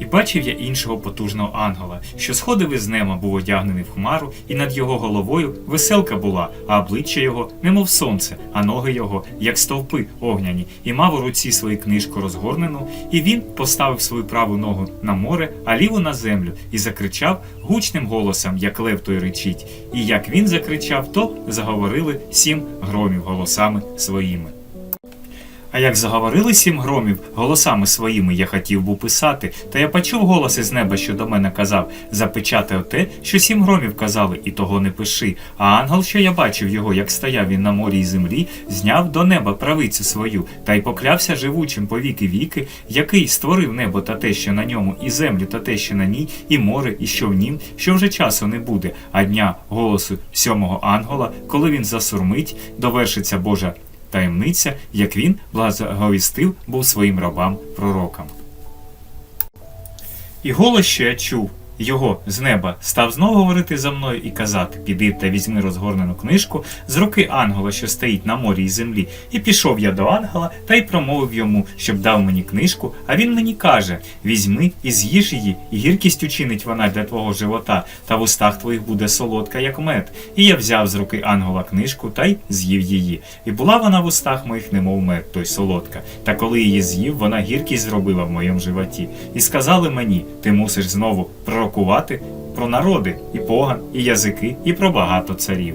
І бачив я іншого потужного ангела, що сходив із неба, був одягнений в хмару, і над його головою веселка була, а обличчя його немов сонце, а ноги його, як стовпи огняні, і мав у руці свою книжку розгорнену, і він поставив свою праву ногу на море, а ліву на землю, і закричав гучним голосом, як лев той речить. І як він закричав, то заговорили сім громів голосами своїми. А як заговорили сім громів голосами своїми, я хотів був писати, та я почув голос із неба, що до мене казав запечати оте, що сім громів казали, і того не пиши. А ангел, що я бачив його, як стояв він на морі і землі, зняв до неба правицю свою, та й поклявся живучим по віки віки, який створив небо та те, що на ньому, і землю та те, що на ній, і море, і що в нім, що вже часу не буде, а дня голосу сьомого ангела, коли він засурмить, довершиться Божа таємниця, як він благовістив був своїм рабам пророкам. І голос, що я чув його з неба, став знову говорити за мною і казати: Піди та візьми розгорнену книжку з руки ангела, що стоїть на морі і землі. І пішов я до ангела та й промовив йому, щоб дав мені книжку. А він мені каже: Візьми і з'їж її, і гіркість учинить вона для твого живота, та в устах твоїх буде солодка, як мед. І я взяв з руки ангела книжку та й з'їв її. І була вона в устах моїх, немов мед, той солодка. Та коли її з'їв, вона гіркість зробила в моєму животі. І сказали мені: ти мусиш знову пророкувати про народи, і поган, і язики, і про багато царів.